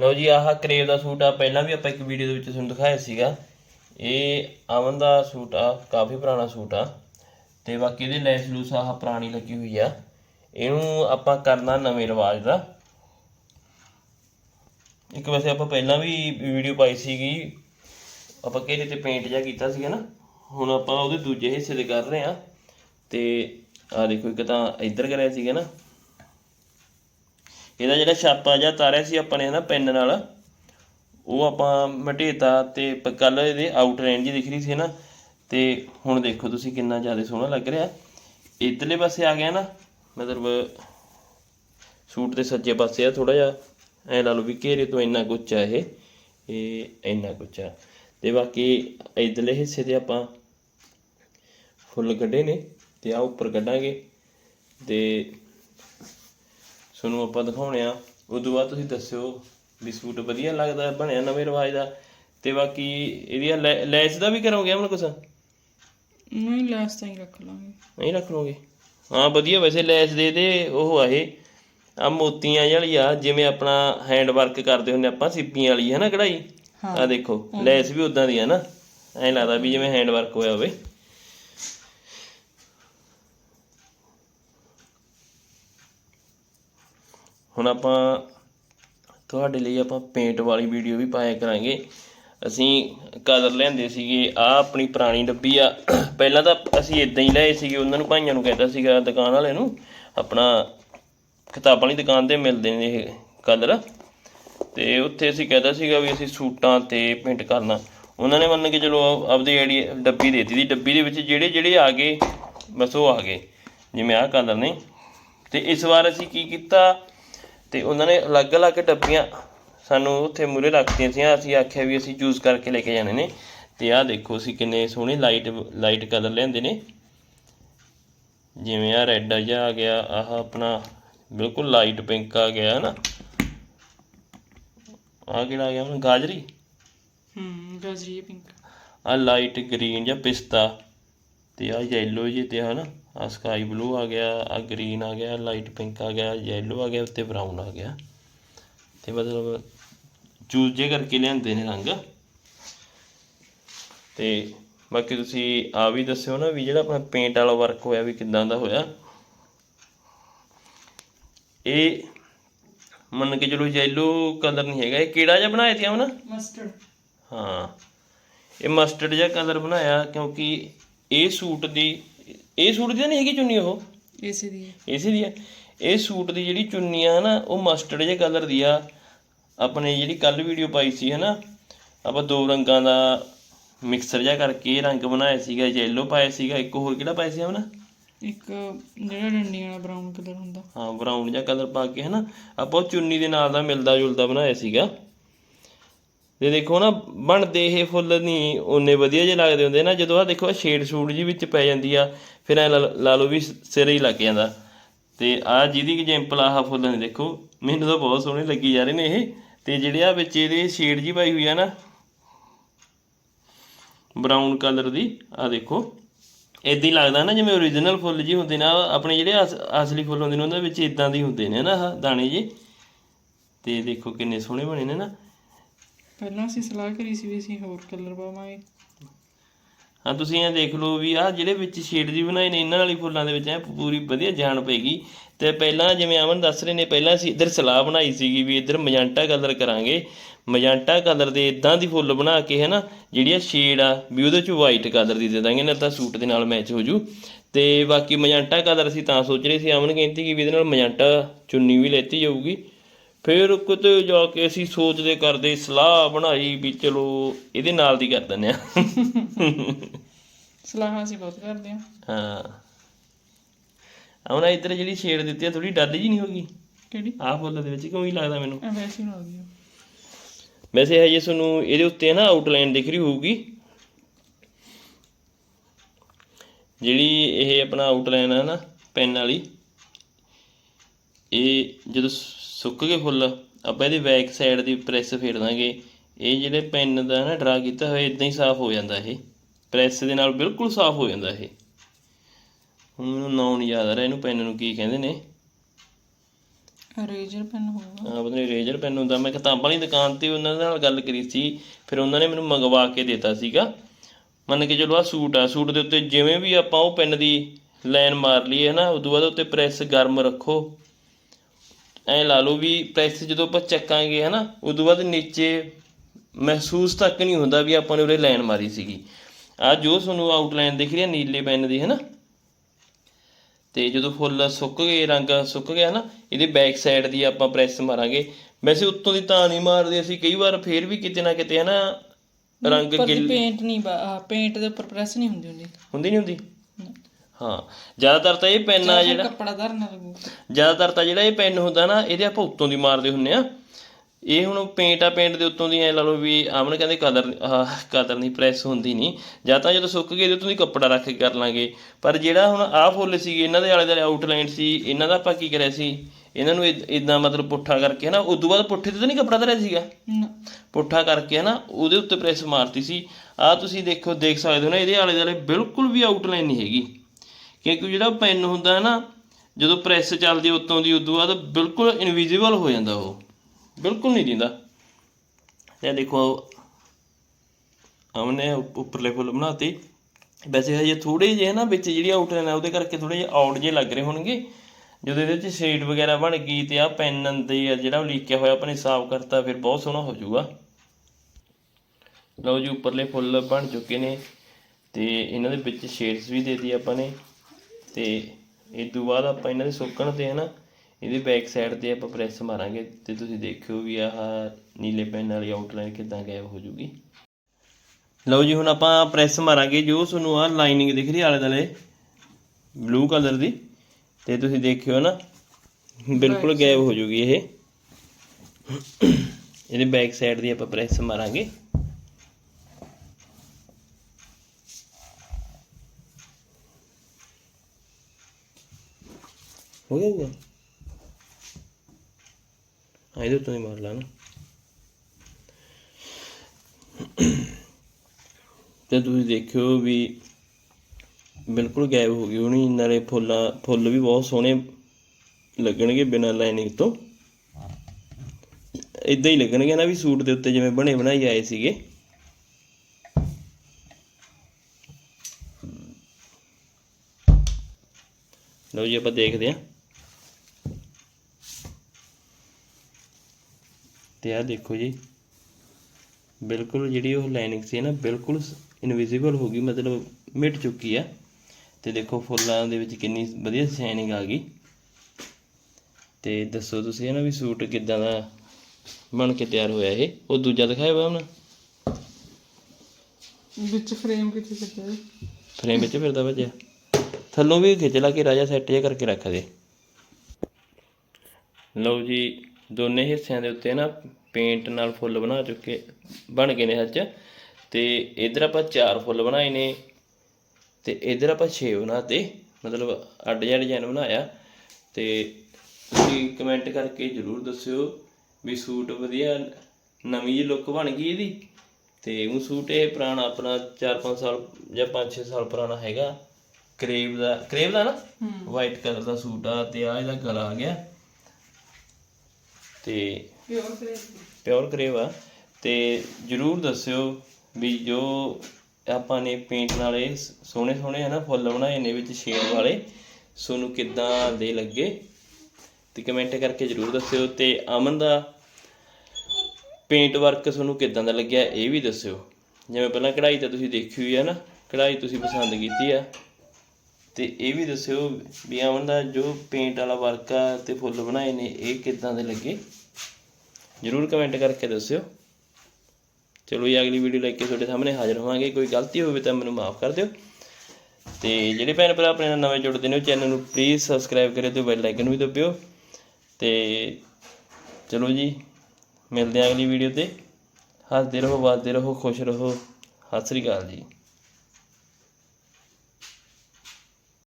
ਲਓ ਜੀ, ਆਹ ਕਰੇਵ ਦਾ ਸੂਟ ਆ। ਪਹਿਲਾਂ ਵੀ ਆਪਾਂ ਇੱਕ ਵੀਡੀਓ ਦੇ ਵਿੱਚ ਤੁਹਾਨੂੰ ਦਿਖਾਇਆ ਸੀਗਾ। ਇਹ ਅਮਨ ਦਾ ਸੂਟ ਆ, ਕਾਫੀ ਪੁਰਾਣਾ ਸੂਟ ਆ। ਤੇ ਬਾਕੀ ਇਹਦੇ ਲੈਸ ਲੂਸ ਆਹ ਪੁਰਾਣੀ ਲੱਗੀ ਹੋਈ ਆ। ਇਹਨੂੰ ਆਪਾਂ ਕਰਨਾ ਨਵੇਂ ਰਿਵਾਜ ਦਾ। ਇੱਕ ਵੈਸੇ ਆਪਾਂ ਪਹਿਲਾਂ ਵੀ ਵੀਡੀਓ ਪਾਈ ਸੀਗੀ। ਆਪਾਂ ਘੇਰੇ ਤੇ ਪੇਂਟ ਜਿਹਾ ਕੀਤਾ ਸੀਗਾ ਨਾ। ਹੁਣ ਆਪਾਂ ਉਹਦੇ ਦੂਜੇ ਹਿੱਸੇ ਤੇ ਕਰ ਰਹੇ ਆ। ਤੇ ਆ ਦੇਖੋ, ਇੱਕ ਤਾਂ ਇੱਧਰ ਕਰਿਆ ਸੀਗਾ ਨਾ। ਇਹਦਾ ਜਿਹੜਾ ਛਾਪਾ ਜਿਹਾ ਤਾਰਿਆ ਸੀ ਆਪਾਂ ਨੇ ਨਾ ਪੈਨ ਨਾਲ, ਉਹ ਆਪਾਂ ਮਟੇਤਾ ਤੇ ਕੱਲ ਇਹਦੇ ਆਊਟ ਲਾਈਨ ਜੀ ਦਿਖ ਰਹੀ ਸੀ ਨਾ ਤੇ ਹੁਣ ਦੇਖੋ ਤੁਸੀਂ ਕਿੰਨਾ ਜ਼ਿਆਦਾ ਸੋਹਣਾ ਲੱਗ ਰਿਹਾ। ਇਧਰਲੇ ਪਾਸੇ ਆ ਗਿਆ ਨਾ, ਮਤਲਬ ਸੂਟ ਦੇ ਸੱਜੇ ਪਾਸੇ ਆ ਥੋੜਾ ਜਿਹਾ, ਐ ਲਾ ਲਓ ਵੀ ਘੇਰੇ ਤੋਂ ਇੰਨਾ ਕੁ ਉੱਚਾ ਇਹ ਇਹ ਇੰਨਾ ਕੁ ਉੱਚਾ ਤੇ ਬਾਕੀ ਇਧਰਲੇ ਹਿੱਸੇ ਤੇ ਆਪਾਂ ਫੁੱਲ ਕੱਢੇ ਨੇ, ਤੇ ਆ ਉੱਪਰ ਕੱਢਾਂਗੇ, ਤੇ ਤੁਹਾਨੂੰ ਆਪਾਂ ਦਿਖਾਉਣੇ ਆ। ਉਦੋਂ ਬਾਅਦ ਤੁਸੀਂ ਦੱਸਿਓ ਵੀ ਸੂਟ ਵਧੀਆ ਲੱਗਦਾ ਬਣਿਆ ਨਵੇਂ ਰਿਵਾਜ ਦਾ। ਤੇ ਬਾਕੀ ਇਹਦੀ ਲੈ- ਲੈਸ ਦਾ ਵੀ ਕਰੋਗੇ ਅਮਨ ਕੁਛ? ਨਹੀਂ ਲੈਸ ਤਾਂ ਹੀ ਰੱਖ ਲਾਂਗੇ। ਨਹੀਂ ਰੱਖ ਲਓਗੇ ਹਾਂ ਵਧੀਆ ਵੈਸੇ ਲੈਸ ਦੇ ਦੇ ਉਹ ਆ ਇਹ। ਆ ਮੋਤੀਆਂ ਵਾਲੀ ਆ ਜਿਵੇਂ ਆਪਣਾ ਹੈਂਡ ਵਰਕ ਕਰਦੇ ਹੁੰਦੇ ਆਪਾਂ ਸਿੱਪੀਆਂ ਵਾਲੀ ਹੈ ਨਾ ਕਢਾਈ। ਆ ਦੇਖੋ ਲੈਸ ਵੀ ਉਦਾਂ ਦੀ ਆ ਨਾ। ਐਂ ਲੱਗਦਾ ਵੀ ਜਿਵੇਂ ਹੈਂਡ ਵਰਕ ਹੋਇਆ ਹੋਵੇ। ਹੁਣ ਆਪਾਂ ਤੁਹਾਡੇ ਲਈ ਆਪਾਂ ਪੇਂਟ ਵਾਲੀ ਵੀਡੀਓ ਵੀ ਪਾਇਆ ਕਰਾਂਗੇ। ਅਸੀਂ ਕਲਰ ਲੈਂਦੇ ਸੀਗੇ ਆ ਆਪਣੀ ਪੁਰਾਣੀ ਡੱਬੀ ਆ। ਪਹਿਲਾਂ ਤਾਂ ਅਸੀਂ ਇਦਾਂ ਹੀ ਲਏ ਸੀਗੇ, ਉਹਨਾਂ ਨੂੰ ਭਾਈਆਂ ਨੂੰ ਕਹਿੰਦਾ ਸੀਗਾ, ਦੁਕਾਨ ਵਾਲੇ ਨੂੰ, ਆਪਣਾ ਕਿਤਾਬਾਂ ਵਾਲੀ ਦੁਕਾਨ ਤੇ ਮਿਲਦੇ ਨੇ ਇਹ ਕਲਰ ਤੇ ਉੱਥੇ ਅਸੀਂ ਕਹਿੰਦਾ ਸੀਗਾ ਵੀ ਅਸੀਂ ਸੂਟਾਂ ਤੇ ਪੇਂਟ ਕਰਨਾ। ਉਹਨਾਂ ਨੇ ਮੰਨ ਕੇ ਚਲੋ ਆਪਦੀ ਆਈਡੀ ਡੱਬੀ ਦੇਤੀ ਦੀ ਡੱਬੀ ਦੇ ਵਿੱਚ ਜਿਹੜੇ ਜਿਹੜੇ ਆ ਗਏ, ਬਸ ਉਹ ਆ ਗਏ, ਜਿਵੇਂ ਆਹ ਕਲਰ ਨੇ। ਤੇ ਇਸ ਵਾਰ ਅਸੀਂ ਕੀ ਕੀਤਾ ਤੇ ਉਹਨਾਂ ਨੇ ਅਲੱਗ-ਅਲੱਗ ਡੱਬੀਆਂ ਸਾਨੂੰ ਉੱਥੇ ਮੂਰੇ ਰੱਖਤੀਆਂ ਸੀ ਅਸੀਂ ਆਖਿਆ ਵੀ ਅਸੀਂ ਚੂਜ਼ ਕਰਕੇ ਲੈ ਕੇ ਜਾਣੇ ਨੇ। ਤੇ ਆਹ ਦੇਖੋ ਅਸੀਂ ਕਿੰਨੇ ਸੋਹਣੇ ਲਾਈਟ ਲਾਈਟ ਕਲਰ ਲਿਆਂਦੇ ਨੇ। ਜਿਵੇਂ ਆ ਰੈੱਡ ਜਿਹਾ ਆ ਗਿਆ ਆਹ ਆਪਣਾ ਬਿਲਕੁਲ ਲਾਈਟ ਪਿੰਕ ਆ ਗਿਆ ਨਾ ਆ ਕਿਹੜਾ ਆ ਗਿਆ ਹੁਣ ਗਾਜਰੀ? ਹੂੰ ਗਜਰੀ ਪਿੰਕ ਆ ਲਾਈਟ ਗ੍ਰੀਨ ਜਾਂ ਪਿਸਤਾ। ਤੇ ਆ ਯੈਲੋ ਜੇ ਤੇ ਹਨਾ? ਆ ਸਕਾਈ ਬਲੂ ਆ ਗਿਆ ਆ ਗ੍ਰੀਨ ਆ ਗਿਆ ਲਾਈਟ ਪਿੰਕ ਆ ਗਿਆ ਯੈਲੋ ਆ ਗਿਆ ਉੱਤੇ ਬਰਾਊਨ ਆ ਗਿਆ। ਤੇ ਮਤਲਬ ਚੂਜ਼ ਕਰਕੇ ਲਿਆਂਦੇ ਨੇ ਰੰਗ। ਤੇ ਬਾਕੀ ਤੁਸੀਂ ਆ ਵੀ ਦੱਸਿਓ ਨਾ ਵੀ ਜਿਹੜਾ ਆਪਣਾ ਪੇਂਟ ਵਾਲਾ ਵਰਕ ਹੋਇਆ ਵੀ ਕਿਦਾਂ ਦਾ ਹੋਇਆ। ਇਹ ਮੰਨ ਕੇ ਚਲੋ ਯੈਲੋ ਕਲਰ ਨਹੀਂ ਹੈਗਾ ਇਹ ਕਿਹੜਾ ਜਿਹਾ ਬਣਾਇਆ ਸੀ ਆਮਨਾ ਮਸਟਰਡ ਹਾਂ ਇਹ ਮਸਟਰਡ ਜਿਹਾ ਕਲਰ ਬਣਾਇਆ ਕਿਉਂਕਿ ਇਹ ਸੂਟ ਦੀ ਇਹ ਸੂਟ ਦੀ ਤਾਂ ਨਹੀਂ ਹੈਗੀ ਚੁੰਨੀ ਉਹ? ਏਸੀ ਦੀ ਹੈ। ਇਸੇ ਦੀ ਹੈ। ਇਹ ਸੂਟ ਦੀ ਜਿਹੜੀ ਚੁੰਨੀ ਆ ਨਾ ਉਹ ਮਸਟਰਡ ਜਿਹੇ ਕਲਰ ਦੀ ਆ। ਆਪਣੇ ਜਿਹੜੀ ਕੱਲ ਵੀਡੀਓ ਪਾਈ ਸੀ ਹਨਾ? ਆਪਾਂ ਦੋ ਰੰਗਾਂ ਦਾ ਮਿਕਸਰ ਜਿਹਾ ਕਰਕੇ ਰੰਗ ਬਣਾਇਆ ਸੀਗਾ ਯੈਲੋ ਪਾਇਆ ਸੀਗਾ ਇੱਕ ਹੋਰ ਕਿਹੜਾ ਪਾਇਆ ਸੀ ਹਨਾ ਇੱਕ ਜਿਹੜਾ ਡੰਡੀਆਂ ਵਾਲਾ ਬਰਾਊਨ ਕਲਰ ਹੁੰਦਾ। ਹਾਂ ਬਰਾਊਨ ਜਿਹਾ ਕਲਰ ਪਾ ਕੇ ਹਨਾ? ਆਪਾਂ ਉਹ ਚੁੰਨੀ ਦੇ ਨਾਲ ਦਾ ਮਿਲਦਾ ਜੁਲਦਾ ਬਣਾਇਆ ਸੀਗਾ। ਤੇ ਦੇਖੋ ਨਾ, ਬਣਦੇ ਇਹ ਫੁੱਲ ਨਹੀਂ ਉਹਨੇ ਵਧੀਆ ਜਿਹੇ ਲੱਗਦੇ ਹੁੰਦੇ ਨਾ, ਜਦੋਂ ਆ ਦੇਖੋ ਆ ਸ਼ੇਡ ਸ਼ੂਡ ਜੀ ਵਿੱਚ ਪੈ ਜਾਂਦੀ ਆ, ਫਿਰ ਐ ਲਾ ਲਓ ਵੀ ਸਿਰ ਹੀ ਲੱਗ ਜਾਂਦਾ। ਤੇ ਆ ਜਿਹਦੀ ਐਗਜ਼ਾਮਪਲ ਆਹ ਫੁੱਲ ਨੇ, ਦੇਖੋ, ਮੈਨੂੰ ਤਾਂ ਬਹੁਤ ਸੋਹਣੇ ਲੱਗੀ ਜਾ ਰਹੇ ਨੇ ਇਹ। ਤੇ ਜਿਹੜੇ ਆ ਵਿੱਚ ਇਹਦੇ ਸ਼ੇਡ ਜੀ ਪਾਈ ਹੋਈ ਆ ਨਾ ਬਰਾਊਨ ਕਲਰ ਦੀ ਆ ਦੇਖੋ ਇਦਾਂ ਹੀ ਲੱਗਦਾ ਨਾ, ਜਿਵੇਂ origignal ਫੁੱਲ ਜੀ ਹੁੰਦੇ ਨੇ ਆਪਣੇ ਜਿਹੜੇ ਅਸ- ਅਸਲੀ ਫੁੱਲ ਹੁੰਦੇ ਨੇ ਉਹਨਾਂ ਵਿੱਚ ਇਦਾਂ ਦੀ ਹੁੰਦੇ ਨੇ ਨਾ ਆਹ ਦਾਣੇ ਜੀ। ਤੇ ਦੇਖੋ ਕਿੰਨੇ ਸੋਹਣੇ ਬਣੇ ਨੇ ਨਾ। ਪਹਿਲਾਂ ਅਸੀਂ ਸਲਾਹ ਕਰੀ ਸੀ ਵੀ ਅਸੀਂ ਹੋਰ ਕਲਰ ਪਾਵਾਂਗੇ। ਹਾਂ, ਤੁਸੀਂ ਇਹ ਦੇਖ ਲਓ ਵੀ ਆਹ ਜਿਹੜੇ ਵਿੱਚ ਸ਼ੇਡ ਜੀ ਬਣਾਏ ਨੇ, ਇਹਨਾਂ ਵਾਲੀ ਫੁੱਲਾਂ ਦੇ ਵਿੱਚ ਐ ਪੂਰੀ ਵਧੀਆ ਜਾਨ ਪੈਗੀ ਤੇ ਪਹਿਲਾਂ ਜਿਵੇਂ ਅਮਨ ਦੱਸ ਰਹੇ ਨੇ, ਪਹਿਲਾਂ ਅਸੀਂ ਇੱਧਰ ਸਲਾਹ ਬਣਾਈ ਸੀਗੀ ਵੀ ਇੱਧਰ ਮਜੰਟਾ ਕਲਰ ਕਰਾਂਗੇ। ਮਜੰਟਾ ਕਲਰ ਦੇ ਇਦਾਂ ਦੀ ਫੁੱਲ ਬਣਾ ਕੇ ਹੈ ਨਾ ਜਿਹੜੀ ਆ ਸ਼ੇਡ ਆ, ਵੀ ਉਹਦੇ ਚ ਵਾਈਟ ਕਲਰ ਦੀ ਦੇ ਦਾਂਗੇ ਨਾ ਤਾਂ ਸੂਟ ਦੇ ਨਾਲ ਮੈਚ ਹੋ ਜੂ ਤੇ ਬਾਕੀ ਮਜੰਟਾ ਕਲਰ ਅਸੀਂ ਤਾਂ ਸੋਚ ਰਹੇ ਸੀ, ਅਮਨ ਕਹਿੰਦੀ ਕਿ ਵੀ ਇਹਦੇ ਨਾਲ ਮਜੰਟਾ ਚੁੰਨੀ ਵੀ ਲੈਤੀ ਜਾਊਗੀ। ਫਿਰ ਕਿਤੇ ਜਾ ਕੇ ਅਸੀਂ ਸੋਚਦੇ ਕਰਦੇ ਸਲਾਹ ਬਣਾਈ ਵੀ ਚਲੋ ਇਹਦੇ ਨਾਲ ਦੀ ਕਰ ਦਿੰਦੇ ਆ। ਸਲਾਹਾਂ ਅਸੀਂ ਬਹੁਤ ਕਰਦੇ ਹਾਂ। ਹਾਂ। ਆਉਣਾ ਇੱਧਰ ਜਿਹੜੀ ਸ਼ੇਡ ਦਿੱਤੀ ਆ ਥੋੜੀ ਡੱਲ ਜੀ ਨਹੀਂ ਹੋਗੀ ਕਿਹੜੀ? ਆਹ ਫੁੱਲ ਦੇ ਵਿੱਚ ਕਿਉਂ ਹੀ ਲੱਗਦਾ ਮੈਨੂੰ? ਐ ਵੈਸੇ ਹੀ ਦੀ ਆ। ਵੈਸੇ ਹਜੇ ਤੁਹਾਨੂੰ ਇਹਦੇ ਉੱਤੇ ਨਾ ਆਊਟਲਾਈਨ ਦਿਖ ਰਹੀ ਹੋਊਗੀ। ਜਿਹੜੀ ਇਹ ਆਪਣਾ ਆਊਟਲਾਈਨ ਹੈ ਨਾ ਪੈਨ ਵਾਲੀ ਇਹ ਜਦੋਂ ਸੁੱਕ ਗਏ ਫੁੱਲ। ਆਪਾਂ ਇਹਦੇ ਬੈਕ ਸਾਈਡ ਦੀ ਪ੍ਰੈਸ ਫੇਰ ਦਾਂਗੇ। ਇਹ ਜਿਹੜੇ ਪੈਨ ਦਾ ਨਾ ਡਰਾ ਕੀਤਾ ਹੋਇਆ ਇਦਾਂ ਹੀ ਸਾਫ਼ ਹੋ ਜਾਂਦਾ ਇਹ। ਪ੍ਰੈਸ ਦੇ ਨਾਲ ਬਿਲਕੁਲ ਸਾਫ਼ ਹੋ ਜਾਂਦਾ ਇਹ। ਹੁਣ ਮੈਨੂੰ ਨਾਂ ਨਹੀਂ ਯਾਦ ਆ ਰਿਹਾ ਇਹਨੂੰ ਪੈਨ ਨੂੰ ਕੀ ਕਹਿੰਦੇ ਨੇ? ਰੇਜਰ ਪੈਨ ਹੋਊਗਾ। ਆ ਪਤਾ ਨਹੀਂ ਰੇਜਰ ਪੈਨ ਹੁੰਦਾ। ਮੈਂ ਕਿਤਾਬਾਂ ਵਾਲੀ ਦੁਕਾਨ ਤੇ ਉਹਨਾਂ ਨਾਲ ਗੱਲ ਕਰੀ ਸੀ। ਫਿਰ ਉਹਨਾਂ ਨੇ ਮੈਨੂੰ ਮੰਗਵਾ ਕੇ ਦਿੱਤਾ ਸੀਗਾ। ਮੰਨ ਕੇ ਚਲੋ ਆ ਸੂਟ ਆ। ਸੂਟ ਦੇ ਉੱਤੇ ਜਿਵੇਂ ਵੀ ਆਪਾਂ ਉਹ ਪੈਨ ਦੀ ਲਾਈਨ ਮਾਰ ਲਈਏ ਨਾ ਉਦੋਂ ਬਾਅਦ ਉੱਤੇ ਪ੍ਰੈਸ ਗਰਮ ਰੱਖੋ। ਐ ਲਾ ਲਓ ਵੀ ਪ੍ਰੈਸ ਜਦੋਂ ਆਪਾਂ ਚੱਕਾਂਗੇ ਹਨਾ ਉਦੋਂ ਬਾਅਦ ਨੀਚੇ ਮਹਿਸੂਸ ਤੱਕ ਨਹੀਂ ਹੁੰਦਾ ਵੀ ਆਪਾਂ ਨੇ ਉਰੇ ਲਾਈਨ ਮਾਰੀ ਸੀਗੀ। ਆ ਜੋ ਤੁਹਾਨੂੰ ਆਊਟਲਾਈਨ ਦਿਖ ਰਹੀ ਹੈ ਨੀਲੇ ਪੈਨ ਦੀ ਹਨਾ? ਤੇ ਜਦੋਂ ਫੁੱਲ ਸੁੱਕ ਗਏ ਰੰਗ ਸੁੱਕ ਗਿਆ ਨਾ ਇਹਦੇ ਬੈਕ ਸਾਈਡ ਦੀ ਆਪਾਂ ਪ੍ਰੈਸ ਮਾਰਾਂਗੇ। ਵੈਸੇ ਉੱਤੋਂ ਦੀ ਤਾਂ ਨਹੀਂ ਮਾਰਦੇ ਅਸੀਂ ਕਈ ਵਾਰ ਫੇਰ ਵੀ ਕਿਤੇ ਨਾ ਕਿਤੇ ਹਨਾ ਰੰਗ ਗਿੱਲ ਪੇਂਟ ਨਹੀਂ ਪੇਂਟ ਦੇ ਉੱਪਰ ਪ੍ਰੈਸ ਨਹੀਂ ਹੁੰਦੀ ਹੁੰਦੀ। ਹੁੰਦੀ ਨਹੀਂ ਹੁੰਦੀ? ਹਾਂ ਜ਼ਿਆਦਾਤਰ ਤਾਂ ਇਹ ਪੈਨ ਆ ਜਿਹੜਾ ਕੱਪੜਾ ਧਰਨਾ ਲੱਗੂ ਜ਼ਿਆਦਾਤਰ ਤਾਂ ਜਿਹੜਾ ਇਹ ਪੈਨ ਹੁੰਦਾ ਨਾ ਇਹਦੇ ਆਪਾਂ ਉੱਤੋਂ ਦੀ ਮਾਰਦੇ ਹੁੰਨੇ ਆ ਇਹ ਹੁਣ ਪੇਂਟ ਆ ਪੇਂਟ ਦੇ ਉੱਤੋਂ ਦੀ ਐ ਲਾ ਲਓ ਵੀ ਆਮਨ ਕਹਿੰਦੇ ਕਲਰ ਕਲਰ ਨਹੀਂ ਪ੍ਰੈਸ ਹੁੰਦੀ ਨਹੀਂ। ਜਾਂ ਤਾਂ ਜਦੋਂ ਸੁੱਕ ਗਏ ਇਹਦੇ ਉੱਤੋਂ ਦੀ ਕੱਪੜਾ ਰੱਖ ਕੇ ਕਰ ਲਾਂਗੇ। ਪਰ ਜਿਹੜਾ ਹੁਣ ਆਹ ਫੁੱਲ ਸੀ ਇਹਨਾਂ ਦੇ ਆਲੇ ਦੁਆਲੇ ਆਊਟਲਾਈਨ ਸੀ ਇਹਨਾਂ ਦਾ ਆਪਾਂ ਕੀ ਕਰਿਆ ਸੀ? ਇਹਨਾਂ ਨੂੰ ਇਦਾਂ ਮਤਲਬ ਪੁੱਠਾ ਕਰਕੇ ਨਾ ਉਦੋਂ ਬਾਅਦ ਪੁੱਠੇ ਤੇ ਤਾਂ ਨਹੀਂ ਕੱਪੜਾ ਧਰਿਆ ਸੀਗਾ? ਨਾ। ਪੁੱਠਾ ਕਰਕੇ ਨਾ ਉਹਦੇ ਉੱਤੇ ਪ੍ਰੈਸ ਮਾਰਤੀ ਸੀ। ਆਹ ਤੁਸੀਂ ਦੇਖੋ ਦੇਖ ਸਕਦੇ ਹੋ ਨਾ ਇਹਦੇ ਆਲੇ ਦੁਆਲੇ ਬਿਲਕੁਲ ਵੀ ਆਊਟਲਾਈਨ ਨਹੀਂ ਹੈਗੀ। ਕਿਉਂਕਿ ਜਿਹੜਾ ਪੈਨ ਹੁੰਦਾ ਹੈ ਨਾ, ਜਦੋਂ ਪ੍ਰੈਸ ਚੱਲਦੀ ਹੈ ਉੱਤੋਂ ਦੀ, ਉਦੋਂ ਬਾਅਦ ਬਿਲਕੁਲ ਇਨਵਿਜ਼ੀਬਲ ਹੋ ਜਾਂਦਾ ਉਹ। ਬਿਲਕੁਲ ਨਹੀਂ ਦਿੰਦਾ। ਇਹ ਦੇਖੋ ਹਮਨੇ ਉੱਪਰਲੇ ਫੁੱਲ ਬਣਾਤੇ। ਵੈਸੇ ਹਜੇ ਥੋੜੇ ਜਿਹੇ ਨਾ ਵਿੱਚ ਜਿਹੜੀ ਆਊਟਲਾਈਨ ਆ ਉਹਦੇ ਕਰਕੇ ਥੋੜੇ ਜਿਹੇ ਆਊਟ ਜਿਹੇ ਲੱਗ ਰਹੇ ਹੋਣਗੇ। ਜਦੋਂ ਇਹਦੇ ਵਿੱਚ ਸ਼ੇਡ ਵਗੈਰਾ ਬਣ ਗਈ ਤੇ ਆ ਪੈਨ ਦੇ ਆ, ਜਿਹੜਾ ਉਹ ਲੀਕਿਆ ਹੋਇਆ, ਆਪਾਂ ਨੇ ਸਾਫ਼ ਕਰਤਾ, ਫਿਰ ਬਹੁਤ ਸੋਹਣਾ ਹੋ ਜਾਊਗਾ। ਲਓ ਜੀ, ਉੱਪਰਲੇ ਫੁੱਲ ਬਣ ਚੁੱਕੇ ਨੇ ਤੇ ਇਹਨਾਂ ਦੇ ਵਿੱਚ ਸ਼ੇਡਸ ਵੀ ਦੇ ਦਿੱਤੀ ਆਪਾਂ ਨੇ। ਤੇ ਇਸ ਤੋਂ ਬਾਅਦ ਆਪਾਂ ਇਹਨਾਂ ਦੇ ਸੁੱਕਣ ਤੇ ਹਨਾ ਇਹਦੇ ਬੈਕ ਸਾਈਡ ਤੇ ਆਪਾਂ ਪ੍ਰੈਸ ਮਾਰਾਂਗੇ ਤੇ ਤੁਸੀਂ ਦੇਖਿਓ ਵੀ ਆਹ ਨੀਲੇ ਪੈਨ ਵਾਲੀ ਆਊਟਲਾਈਨ ਕਿਦਾਂ ਗਾਇਬ ਹੋ ਜੂਗੀ। ਲਓ ਜੀ ਹੁਣ ਆਪਾਂ ਪ੍ਰੈਸ ਮਾਰਾਂਗੇ ਜੋ ਤੁਹਾਨੂੰ ਆ ਲਾਈਨਿੰਗ ਦਿਖ ਰਹੀ ਆਲੇ ਦੁਆਲੇ ਬਲੂ ਕਲਰ ਦੀ ਤੇ ਤੁਸੀਂ ਦੇਖਿਓ ਨਾ ਬਿਲਕੁਲ ਗਾਇਬ ਹੋ ਜੂਗੀ ਇਹ। ਇਹਦੇ ਬੈਕ ਸਾਈਡ ਦੀ ਆਪਾਂ ਪ੍ਰੈਸ ਮਾਰਾਂਗੇ। ਹੋ ਗਿਆ ਹੋਊਗਾ ਹਾਂ ਇਹਦੇ ਉੱਤੋਂ ਹੀ ਮਾਰ ਲਾ ਤੇ ਤੁਸੀਂ ਦੇਖਿਓ ਵੀ ਬਿਲਕੁਲ ਗਾਇਬ ਹੋ ਗਈ ਹੋਣੀ ਨਾਲੇ ਫੁੱਲਾਂ ਫੁੱਲ ਵੀ ਬਹੁਤ ਸੋਹਣੇ ਲੱਗਣਗੇ ਬਿਨਾਂ ਲਾਈਨਿੰਗ ਤੋਂ ਇਦਾਂ ਹੀ ਲੱਗਣਗੇ ਨਾ ਵੀ ਸੂਟ ਦੇ ਉੱਤੇ ਜਿਵੇਂ ਬਣੇ ਬਣਾਈ ਆਏ ਸੀਗੇ ਲਓ ਜੀ ਆਪਾਂ ਦੇਖਦੇ ਹਾਂ ਤੇ ਆ ਦੇਖੋ ਜੀ। ਬਿਲਕੁਲ ਜਿਹੜੀ ਉਹ ਲਾਈਨਿੰਗ ਸੀ ਨਾ ਬਿਲਕੁਲ ਇਨਵਿਜ਼ੀਬਲ ਹੋ ਗਈ ਮਤਲਬ ਮਿਟ ਚੁੱਕੀ ਆ। ਤੇ ਦੇਖੋ ਫੁੱਲਾਂ ਦੇ ਵਿੱਚ ਕਿੰਨੀ ਵਧੀਆ ਸ਼ਾਈਨਿੰਗ ਆ ਗਈ। ਤੇ ਦੱਸੋ ਤੁਸੀਂ ਨਾ ਵੀ ਸੂਟ ਕਿੱਦਾਂ ਦਾ ਬਣ ਕੇ ਤਿਆਰ ਹੋਇਆ ਇਹ? ਉਹ ਦੂਜਾ ਦਿਖਾਇਆ ਵਾ ਹੁਣ ਵਿੱਚ ਫਰੇਮ ਕਿੱਥੇ ਫਰੇਮ ਵਿੱਚ ਫਿਰਦਾ ਭੱਜਿਆ ਥੱਲੋਂ ਵੀ ਖਿੱਚ ਲਾ ਕੇ ਰਾਜਾ ਸੈੱਟ ਜਿਹਾ ਕਰਕੇ ਰੱਖ ਦੇ। ਲਓ ਜੀ ਦੋਨੇ ਹਿੱਸਿਆਂ ਦੇ ਉੱਤੇ ਨਾ ਪੇਂਟ ਨਾਲ ਫੁੱਲ ਬਣਾ ਚੁੱਕੇ ਬਣ ਗਏ ਨੇ ਸੱਚ। ਤੇ ਇਧਰ ਆਪਾਂ ਚਾਰ ਫੁੱਲ ਬਣਾਏ ਨੇ ਤੇ ਇਧਰ ਆਪਾਂ 6 ਬਣਾਤੇ ਮਤਲਬ ਅੱਡ ਜਿਹਾ ਡਿਜ਼ਾਈਨ ਬਣਾਇਆ। ਤੇ ਤੁਸੀਂ ਕਮੈਂਟ ਕਰਕੇ ਜਰੂਰ ਦੱਸਿਓ ਵੀ ਸੂਟ ਵਧੀਆ ਨਵੀਂ ਜਿਹੀ ਲੁੱਕ ਬਣ ਗਈ ਇਹਦੀ। ਤੇ ਉਹ ਸੂਟ ਇਹ ਪੁਰਾਣਾ ਆਪਣਾ 4-5 ਸਾਲ ਜਾਂ 5-6 ਸਾਲ ਪੁਰਾਣਾ ਹੈਗਾ। ਕਰੇਵ ਦਾ ਕਰੇਵ ਦਾ ਨਾ ਵਾਈਟ ਕਲਰ ਦਾ ਸੂਟ ਆ ਤੇ ਆ ਇਹਦਾ ਗਲਾ ਆ ਗਿਆ। ਤੇ ਪਿਓਰ ਪਿਓਰ ਕਰੇਵ ਆ। ਤੇ ਜਰੂਰ ਦੱਸਿਓ ਵੀ ਜੋ ਆਪਾਂ ਨੇ ਪੇਂਟ ਨਾਲ ਇਹ ਸੋਹਣੇ ਸੋਹਣੇ ਹਨਾ ਫੁੱਲ ਬਣਾਏ ਨੇ ਵਿੱਚ ਸ਼ੇਡ ਵਾਲੇ ਸੋਨੂੰ ਕਿੱਦਾਂ ਦੇ ਲੱਗੇ? ਤੇ ਕਮੈਂਟ ਕਰਕੇ ਜਰੂਰ ਦੱਸਿਓ। ਤੇ ਅਮਨ ਦਾ ਪੇਂਟ ਵਰਕ ਤੁਹਾਨੂੰ ਕਿੱਦਾਂ ਦਾ ਲੱਗਿਆ ਇਹ ਵੀ ਦੱਸਿਓ। ਜਿਵੇਂ ਪਹਿਲਾਂ ਕਢਾਈ ਤਾਂ ਤੁਸੀਂ ਦੇਖੀ ਹੋਈ ਹੈ ਨਾ ਕਢਾਈ ਤੁਸੀਂ ਪਸੰਦ ਕੀਤੀ ਆ। ਅਤੇ ਇਹ ਵੀ ਦੱਸਿਓ ਵੀ ਅਮਨ ਦਾ ਜੋ ਪੇਂਟ ਵਾਲਾ ਵਰਕ ਆ ਅਤੇ ਫੁੱਲ ਬਣਾਏ ਨੇ, ਇਹ ਕਿੱਦਾਂ ਦੇ ਲੱਗੇ? ਜਰੂਰ ਕਮੈਂਟ ਕਰਕੇ ਦੱਸਿਓ। ਚਲੋ ਜੀ, ਅਗਲੀ ਵੀਡੀਓ ਲੈ ਕੇ ਤੁਹਾਡੇ ਸਾਹਮਣੇ ਹਾਜ਼ਰ ਹੋਵਾਂਗੇ। ਕੋਈ ਗਲਤੀ ਹੋਵੇ ਤਾਂ ਮੈਨੂੰ ਮਾਫ ਕਰ ਦਿਓ। ਤੇ ਜਿਹੜੇ ਭੈਣ ਭਰਾ ਆਪਣੇ ਨਾਲ ਨਵੇਂ ਜੁੜਦੇ ਨੇ, ਉਹ ਚੈਨਲ ਨੂੰ ਪਲੀਜ਼ ਸਬਸਕ੍ਰਾਈਬ ਕਰਿਓ ਤੇ ਬੈਲ ਆਈਕਨ ਵੀ ਦਬਿਓ। ਤੇ ਚਲੋ ਜੀ, ਮਿਲਦੇ ਹਾਂ ਅਗਲੀ ਵੀਡੀਓ ਤੇ। ਹੱਸਦੇ ਰਹੋ ਵੱਸਦੇ ਰਹੋ, ਖੁਸ਼ ਰਹੋ। ਸਤਿ ਸ੍ਰੀ ਅਕਾਲ ਜੀ।